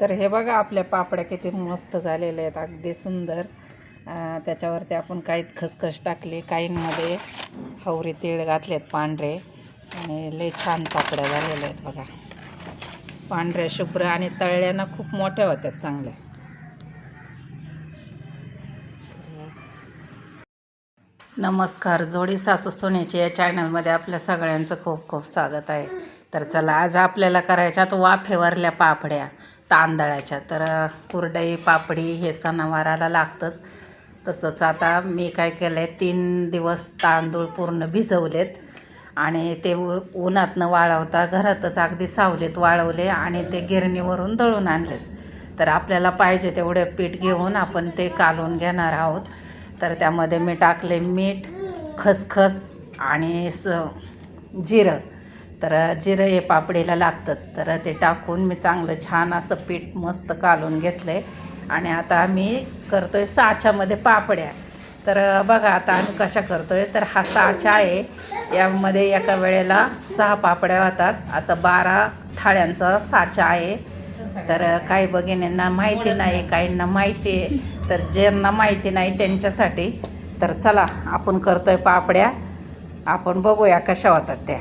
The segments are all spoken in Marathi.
तर हे बघा आपल्या पापड्या किती मस्त झालेल्या आहेत अगदी सुंदर. त्याच्यावरती आपण काही खसखस टाकली काहींमध्ये हवरी तीळ घातलेत पांढरे आणि लय छान पापड्या झालेल्या आहेत बघा. पांढऱ्या शुभ्र आणि तळल्यानं खूप मोठ्या होत्या चांगल्या. नमस्कार जोडी सासू सोन्याची या चॅनलमध्ये आपल्या सगळ्यांचं खूप खूप स्वागत आहे. तर चला आज आपल्याला करायच्यात वाफेवरल्या पापड्या. तांदळाच्या. तर कुरडई पापडी हे सणावाराला लागतंच. तसंच आता मी काय केलं आहे तीन दिवस तांदूळ पूर्ण भिजवलेत. आणि ते उ उन्हातनं वाळवता घरातच अगदी सावलीत वाळवले आणि ते गिरणीवरून दळून आणलेत. तर आपल्याला पाहिजे तेवढे पीठ घेऊन आपण ते कालून घेणार आहोत. तर त्यामध्ये मी टाकले मीठ खसखस आणि स जिरं. तर जिरं हे पापडीला लागतंच. तर ते टाकून मी चांगलं छान असं पीठ मस्त कालून घेतलं आहे आणि आता आम्ही करतो आहे साच्यामध्ये पापड्या. तर बघा आता आम्ही कशा करतो आहे तर हा साचा आहे. यामध्ये एका वेळेला सहा पापड्या होतात. असं बारा थाळ्यांचा साचा आहे. तर काही भगिनींना माहिती नाही काहींना माहिती आहे. तर ज्यांना माहिती नाही त्यांच्यासाठी. तर चला आपण करतो आहे पापड्या. आपण बघूया कशा होतात त्या.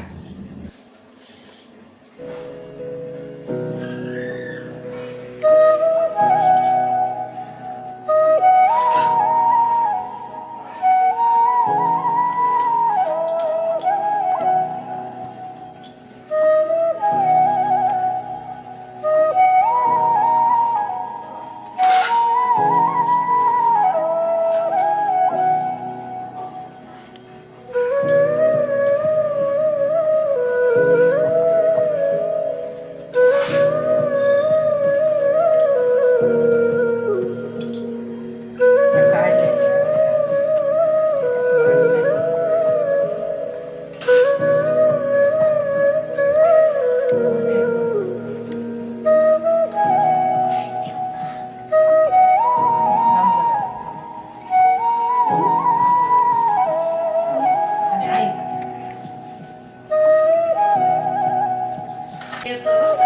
Eu tô...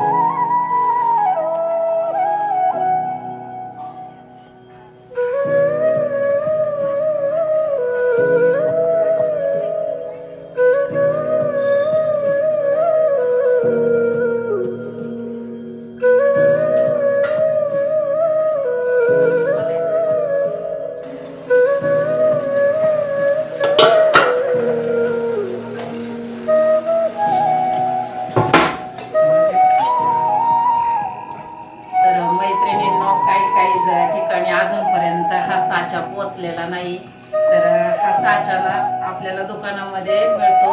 तर काही ठिकाणी अजूनपर्यंत हा साचा पोचलेला नाही तर हा साचाला आपल्याला दुकानामध्ये मिळतो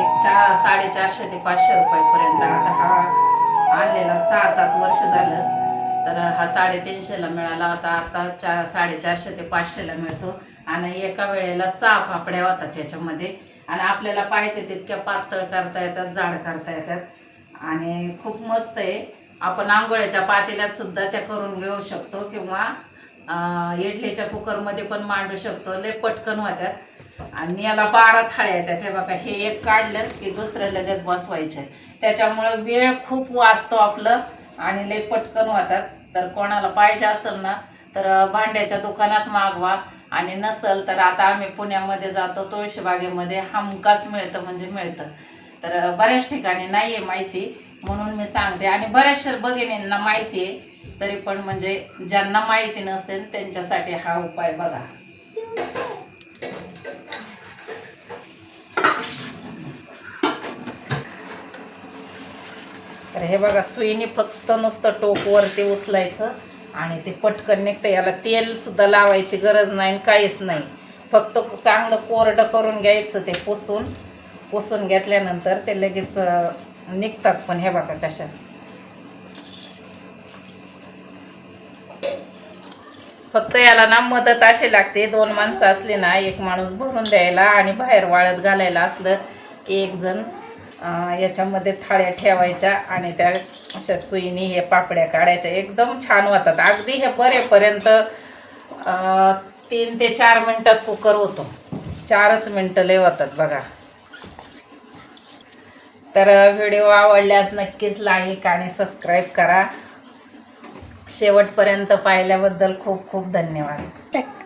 एक चार साडेचारशे ते पाचशे रुपयापर्यंत. आता हा आणलेला सहा सात वर्ष झालं तर हा साडेतीनशेला मिळाला होता. आता चा साडेचारशे ते पाचशेला मिळतो. आणि एका वेळेला सहा पापड्या होतात त्याच्यामध्ये. आणि आपल्याला पाहिजे तितक्या पातळ करता येतात जाड करता येतात. आणि खूप मस्त आहे. आपण आंघोळ्याच्या पातेल्यात सुद्धा त्या करून घेऊ शकतो किंवा इडलीच्या कुकरमध्ये पण मांडू शकतो. लय पटकन होत्यात. आणि याला बारा थाळ्या येतात हे बघा हे एक काढलं की दुसरं लगेच बसवायचे. त्याच्यामुळं वेळ खूप वाचतो आपलं आणि लय पटकन होतात तर कोणाला पाहिजे असेल ना तर भांड्याच्या दुकानात मागवा. आणि नसल तर आता आम्ही पुण्यामध्ये जातो तुळशीबागेमध्ये हमकास मिळतं म्हणजे मिळतं. तर बऱ्याच ठिकाणी नाही आहे माहिती. म्हणून मी सांगते. आणि बऱ्याचशा भगिनींना माहिती आहे तरी पण म्हणजे ज्यांना माहिती नसेल त्यांच्यासाठी हा उपाय बघा. तर हे बघा सुईने फक्त नुसतं टोकवरती उचलायचं आणि ते पटकन निघतं. याला तेल सुद्धा लावायची गरज नाही आणि काहीच नाही. फक्त चांगलं कोरडं करून घ्यायचं ते पुसून. पुसून घेतल्यानंतर ते लगेच निघतात पण हे बघा कशा. फक्त याला ना मदत अशी लागते दोन माणसं असली ना एक माणूस भरून द्यायला आणि बाहेर वाळत घालायला असलं की एक जण याच्यामध्ये थाळ्या ठेवायच्या आणि त्या अशा सुईनी हे पापड्या काढायच्या. एकदम छान होतात अगदी हे बरेपर्यंत तीन ते चार मिनटात कुकर होतो चारच मिनटं लय होतात बघा. तर व्हिडिओ आवडल्यास नक्कीच लाईक आणि सबस्क्राईब करा. शेवटपर्यंत पाहिल्याबद्दल खूप खूप धन्यवाद. थँक्यू